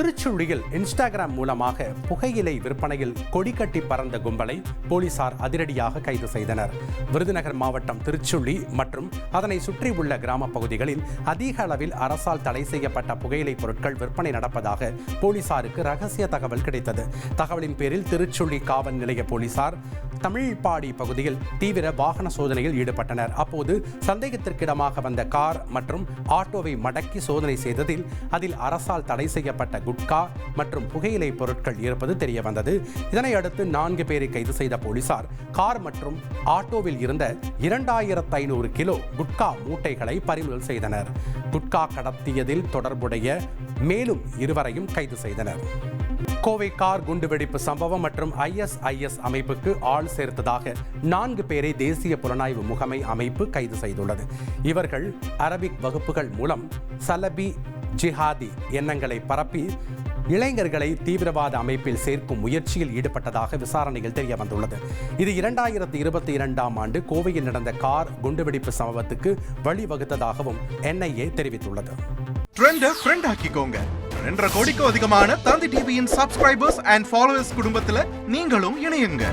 திருச்சுழியில் Instagram மூலமாக புகையிலை விற்பனையில் கொடிக்கட்டி பறந்த கும்பலை போலீசார் அதிரடியாக கைது செய்தனர். விருதுநகர் மாவட்டம் திருச்சுள்ளி மற்றும் அதனை சுற்றியுள்ள கிராம பகுதிகளில் அதிக அளவில் அரசால் தடை செய்யப்பட்ட புகையிலை பொருட்கள் விற்பனை நடப்பதாக போலீசாருக்கு ரகசிய தகவல் கிடைத்தது. தகவலின் பேரில் திருச்சுள்ளி காவல் நிலைய போலீசார் தமிழ்பாடி பகுதியில் தீவிர வாகன சோதனையில் ஈடுபட்டனர். அப்போது சந்தேகத்திற்கிடமாக வந்த கார் மற்றும் ஆட்டோவை மடக்கி சோதனை செய்ததில் அதில் அரசால் தடை செய்யப்பட்ட குட்கா மற்றும் புகையிலை பொருட்கள் இருப்பது தெரியவந்தது. இதனையடுத்து நான்கு பேரை கைது செய்த போலீசார் கார் மற்றும் ஆட்டோவில் இருந்த இரண்டாயிரத்து ஐநூறு கிலோ குட்கா மூட்டைகளை பறிமுதல் செய்தனர். குட்கா கடத்தியதில் தொடர்புடைய மேலும் இருவரையும் கைது செய்தனர். கோவை கார் குண்டுவெடிப்பு சம்பவம் மற்றும் ஐஎஸ்ஐஎஸ் அமைப்புக்கு ஆள் சேர்த்ததாக நான்கு பேரை தேசிய புலனாய்வு முகமை அமைப்பு கைது செய்துள்ளது. இவர்கள் அரபிக் வகுப்புகள் மூலம் சலபி ஜிஹாதி எண்ணங்களை பரப்பி இளைஞர்களை தீவிரவாத அமைப்பில் சேர்க்கும் முயற்சியில் ஈடுபட்டதாக விசாரணையில் தெரிய வந்துள்ளது. இது இரண்டாயிரத்தி இருபத்தி இரண்டாம் ஆண்டு கோவையில் நடந்த கார் குண்டுவெடிப்பு சம்பவத்துக்கு வழிவகுத்ததாகவும் என்ஐஏ தெரிவித்துள்ளது. ரெண்டரை கோடிக்கும் அதிகமான தந்தி டிவியின் சப்ஸ்கிரைபர்ஸ் அண்ட் ஃபாலோவர்ஸ் குடும்பத்துல நீங்களும் இணையுங்க.